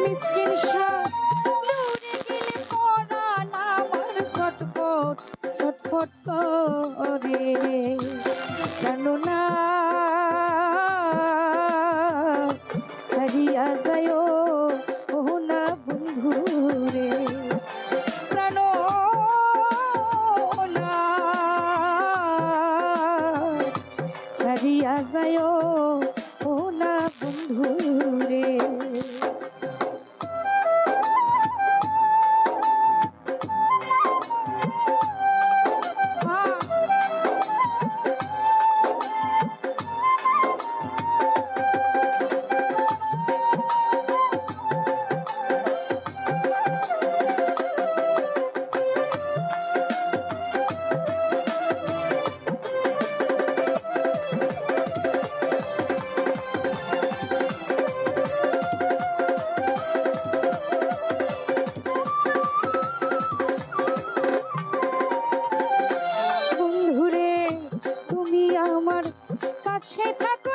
মিসকিন দূরে গেলে পরাণ আমার ছটফট ছটফট করে। জানো না সারিয়া যায় ও না বন্ধু রে। প্রাণ সারিয়া যায় ও না বন্ধু কাছে থাকো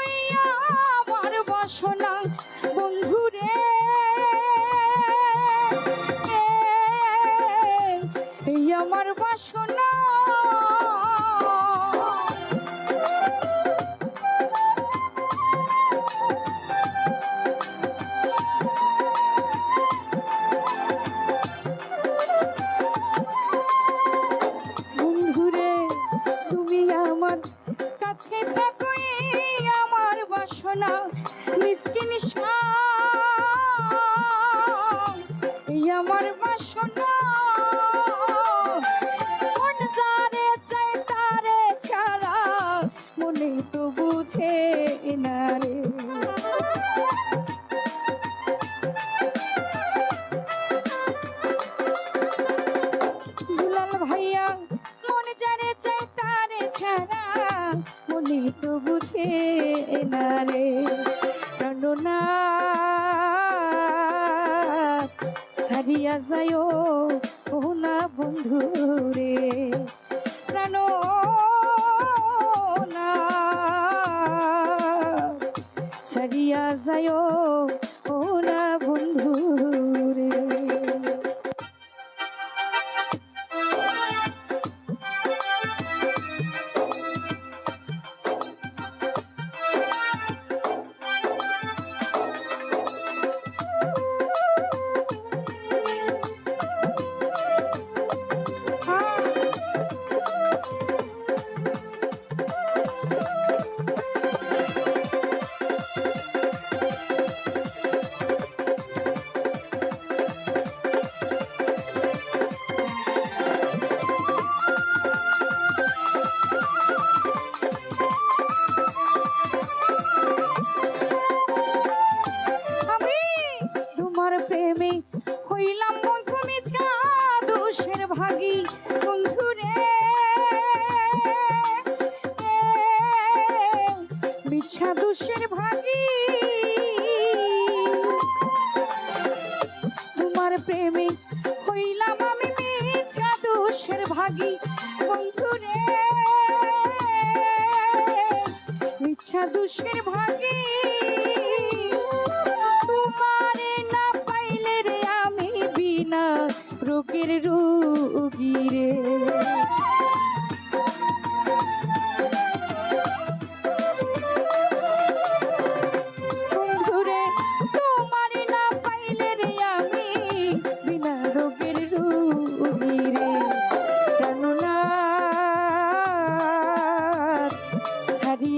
মনে তো বুঝে না রে। রণনা সারিয়া যায় না বন্ধু রে। ভাগী বন্ধু রে মিছা দোষের ভাগী। তোমার প্রেমে হইলাম আমি মিছা দোষের ভাগী বন্ধু রে মিছা দোষের ভাগী।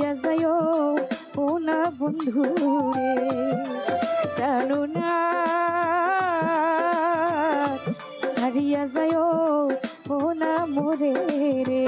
সারিয়া যায় ও না বন্ধু রে প্রাণনা সারিয়া যায় ও মোরে রে।